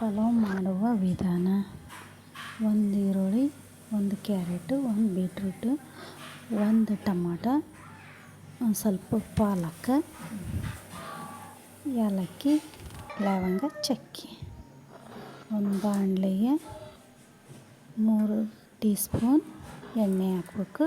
ಪಲಾವ್ ಮಾಡುವ ವಿಧಾನ ಒಂದು ಈರುಳ್ಳಿ ಒಂದು ಕ್ಯಾರೆಟು ಒಂದು ಬೀಟ್ರೂಟು ಒಂದು ಟಮಾಟ ಒಂದು ಸ್ವಲ್ಪ ಪಾಲಕ್ ಏಲಕ್ಕಿ ಲವಂಗ ಚಕ್ಕೆ ಒಂದು ಬಾಣಲೆಗೆ ಮೂರು ಟೀ ಸ್ಪೂನ್ ಎಣ್ಣೆ ಹಾಕ್ಬೇಕು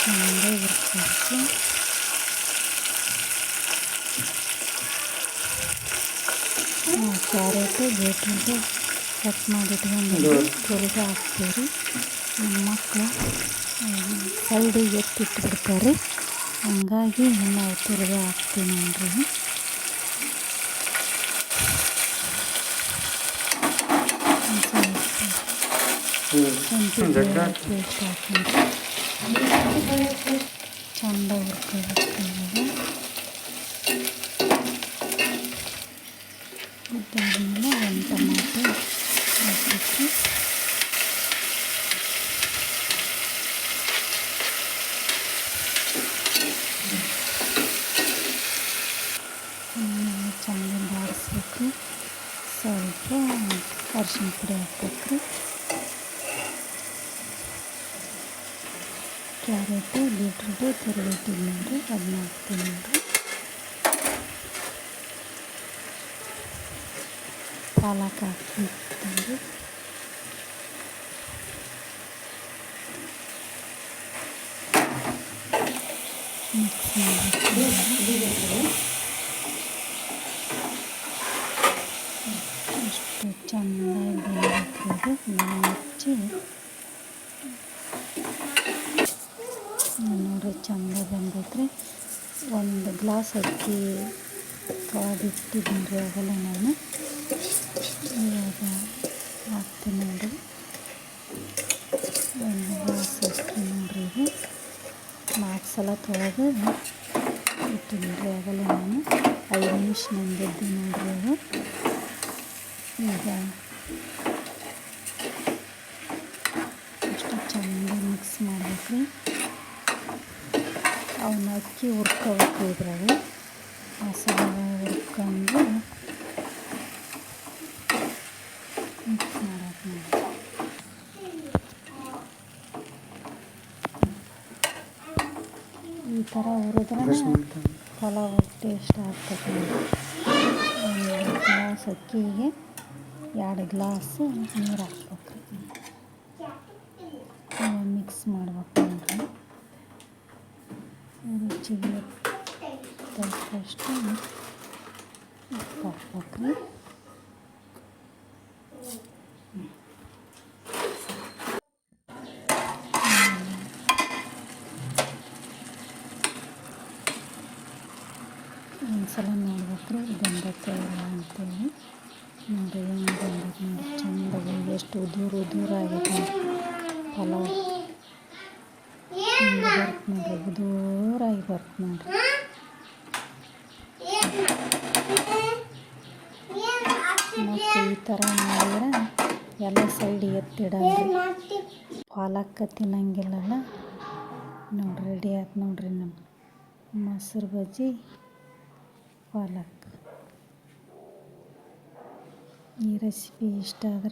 ಚೆನ್ನಾಗಿ ಹುರ್ಕೋಬೇಕು ಕ್ಯಾರೆಟು ಬೀಟ್ರೂಟು ಕಟ್ ಮಾಡಿ ಇಟ್ಕೊಂಡು ತುರಿದು ಹಾಕ್ತೀವಿ ನಮ್ಮ ಮಕ್ಕಳು ಸೈಡಿಗೆ ಎತ್ತಿಟ್ಬಿಡ್ತಾರೆ ಹಂಗಾಗಿ ನಾವು ತುರಿದು ಹಾಕ್ತೀನಿ ನೋಡ್ರಿ ಶುಂಠಿ ಪೇಸ್ಟ್ ಹಾಕೊಂಡು ಚಂದ ಹುರ್ಕೋಬೇಕು ಇವಾಗ ಇದಾದಮೇಲೆ ಒಂದು ಟೊಮಾಟೊ ಹಾಕಬೇಕು ಆಮೇಲೆ ಚಂದ ಬಾಡಿಸ್ಬೇಕು ಸ್ವಲ್ಪ ಅರಿಶಿನ ಪುಡಿ ಹಾಕ್ಬೇಕು ಕ್ಯಾರೆಟು ಬೀಟ್ರೂಟು ತುರಿದಿಟ್ಟಿದ್ದು ನೋಡಿರಿ ಅದನ್ನ ಹಾಕ್ತೀನಿ ನೋಡಿರಿ ಪಾಲಕ್ ಹಾಕ್ತೀನಿ ಮಿಕ್ಸ್ ಮಾಡಿ ಅಷ್ಟು ಚೆನ್ನಾಗಿ ಬೇಯಬೇಕು ನಾವು ಹಚ್ಚಿ ಚಂದ ಬಂದೈತ್ರಿ ಒಂದು ಗ್ಲಾಸ್ ಅಕ್ಕಿ ಕಾದಿಟ್ಟಿದ್ದೀನಿ ಅವೆಲ್ಲ ನಾನು. ಇವಾಗ ಹಾಕ್ತೀನಿ ನೋಡಿರಿ ಒಂದು ಗ್ಲಾಸ್ ಅಕ್ಕಿ ನೋಡಿರಿ ಇದು ನಾಲ್ಕು ಸಲ ತೊಳೆದು ಇಟ್ಟಿದ್ದೀನಿ ರೀ ಅವೆಲ್ಲ ನಾನು. ಐದು ನಿಮಿಷ ನಂದಿದ್ದು ನೋಡಿರಿ ಅದು. ಈಗ ಎಷ್ಟು ಚಂದ ಮಿಕ್ಸ್ ಮಾಡ್ಬೇಕು ಅವನ್ನ ಅಕ್ಕಿ ಹುರ್ಕೋಬೇಕು ಇದ್ರಾಗ ಮಸಾಲೆ ಹುರ್ಕೊಂಡು ಮಿಕ್ಸ್ ಮಾಡೋದು ಈ ಥರ ಹುರಿದ್ರೆ ಪಲಾವ್ ಟೇಸ್ಟ್ ಆಗ್ತದೆ. ಗ್ಲಾಸ್ ಅಕ್ಕಿಗೆ ಎರಡು ಗ್ಲಾಸ್ ನೀರು ಹಾಕ್ಬೇಕು ಮಿಕ್ಸ್ ಮಾಡ್ಬೇಕು ನೋಡ್ರಿ ರುಚಿಗೆ ತಕ್ಕಷ್ಟು ಉಪ್ಪು ಹಾಕ್ಬೇಕು ಒಂದ್ಸಲ ನೋಡ್ಬೇಕು ರೀ ಬಂದೈತೆ ಇಲ್ಲ ಅಂತೇಳಿ ನೋಡಿ, ಹೆಂಗೆ ಬಂದೈತೆ ನೋಡಿ, ಚಂದಾಗಿ ಎಷ್ಟು ದೂರ ದೂರ ಆಗೈತೆ ನೋಡಿ ಪಲಾವ್ ಹಿಂಗೆ ಬರುತ್ತೆ ನೋಡ್ರಿ ಉದೂರಾಗಿ ಬರ್ತು ನೋಡ್ರಿ ಮತ್ತು ಈ ಥರ ಮಾಡಿದ್ರೆ ಎಲ್ಲ ಸೈಡ್ ಎತ್ತಿಡಲ್ರಿ ಪಾಲಕ್ಕ ತಿನ್ನಂಗಿಲ್ಲಲ್ಲ? ನೋಡ್ರಿ ರೆಡಿ ಆಯ್ತು ನೋಡ್ರಿ ನಮ್ಮ ಮೊಸರು ಬಜ್ಜಿ, ಪಾಲಕ್. ಈ ರೆಸಿಪಿ ಇಷ್ಟ ಆದರೆ